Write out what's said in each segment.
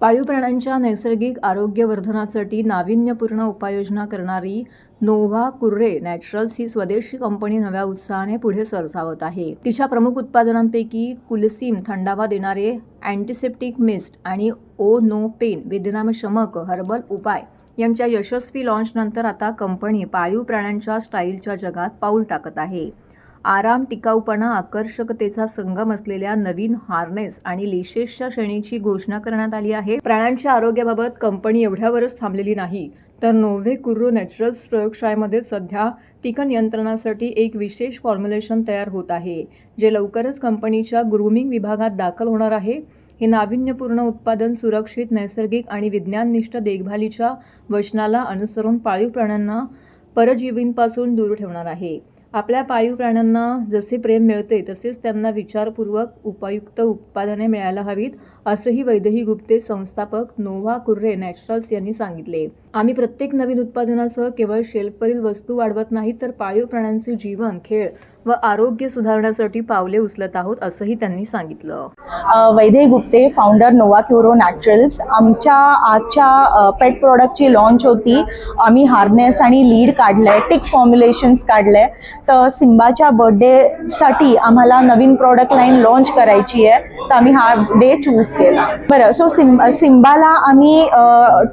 पाळीव प्राण्यांच्या नैसर्गिक आरोग्यवर्धनासाठी नाविन्यपूर्ण उपाययोजना करणारी नोव्हा कुर्रे नॅचरल्स ही स्वदेशी कंपनी नव्या उत्साहाने पुढे सरसावत आहे. तिच्या प्रमुख उत्पादनांपैकी कुलसीम थंडावा देणारे अँटीसेप्टिक मिस्ट आणि ओ नो पेन वेदनामशमक हर्बल उपाय यांच्या यशस्वी लॉन्चनंतर आता कंपनी पाळीव प्राण्यांच्या स्टाईलच्या जगात पाऊल टाकत आहे. आराम टिकाऊपणा आकर्षकतेचा संगम असलेल्या नवीन हार्नेस आणि लिशेसच्या श्रेणीची घोषणा करण्यात आली आहे. प्राण्यांच्या आरोग्याबाबत कंपनी एवढ्यावरच थांबलेली नाही. तर नोव्हे कुर्रो नॅचरल्स प्रयोगशाळेमध्ये सध्या टीका नियंत्रणासाठी एक विशेष फॉर्म्युलेशन तयार होत आहे जे लवकरच कंपनीच्या ग्रूमिंग विभागात दाखल होणार आहे. हे नाविन्यपूर्ण उत्पादन सुरक्षित नैसर्गिक आणि विज्ञाननिष्ठ देखभालीच्या वचनाला अनुसरून पाळीव प्राण्यांना परजीवींपासून दूर ठेवणार आहे. आपल्या पाळीव प्राण्यांना जसे प्रेम मिळते तसेच त्यांना विचारपूर्वक उपयुक्त उत्पादने मिळायला हवीत असंही वैदेही गुप्ते संस्थापक नोव्हा कुर्रे नॅचरल्स यांनी सांगितले. आम्ही प्रत्येक नवीन उत्पादनासह केवळ शेल्फवरील वस्तू वाढवत नाही तर पाळीव प्राण्यांचे जीवन खेळ व आरोग्य सुधारण्यासाठी पावले उचलत आहोत असंही त्यांनी सांगितलं. वैदे Vaidehi Gupte founder Nova Curo Naturals आमच्या आजच्या पेट प्रॉडक्टची लॉन्च होती. आम्ही हार्नेस आणि लीड काढलंय टिक फॉर्म्युलेशन्स काढलंय. आहे सिम्बाच्या बर्थडेसाठी uh, आम्हाला नवीन प्रॉडक्ट लाईन लॉन्च करायची आहे. तर आम्ही हा डे चूज केला. बरं सो सिम सिम्बाला आम्ही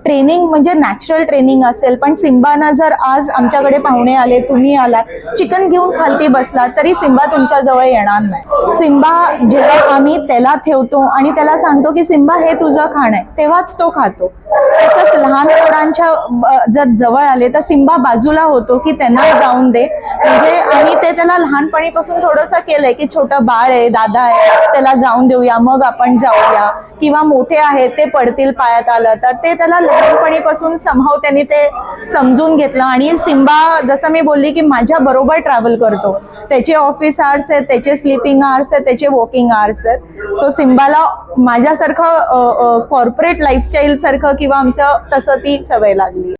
ट्रेनिंग म्हणजे नॅचरल ट्रेनिंग असेल पण सिम्बाना जर आज आमच्याकडे पाहुणे आले तुम्ही आला चिकन घेऊन खालती बसला तरी सिम्बा तुमच्या जवळ येणार नाही. सिम्बा जेव्हा आम्ही त्याला ठेवतो आणि त्याला सांगतो की सिम्बा हे तुझं खाणं आहे तेव्हाच तो खातो. तसंच लहान पोरांच्या जर जवळ आले तर सिम्बा बाजूला होतो की त्यांना जाऊन दे. म्हणजे आम्ही ते त्याला लहानपणीपासून थोडंसं केलंय की छोटं बाळ आहे दादा आहे त्याला जाऊन देऊया मग आपण जाऊया. किंवा मोठे आहेत ते पडतील पायात आलं तर ते त्याला लहानपणीपासून समाव त्यांनी ते समजून घेतलं. आणि सिम्बा जसं मी बोलली की माझ्या बरोबर ट्रॅव्हल करतो. त्याचे ऑफिस आवर्स आहेत त्याचे स्लीपिंग आवर्स आहेत त्याचे वॉकिंग आवर्स आहेत. सो सिम्बाला माझ्यासारखं कॉर्पोरेट लाईफस्टाईल सारखं किंवा आमचं तसं ती सवय लागली.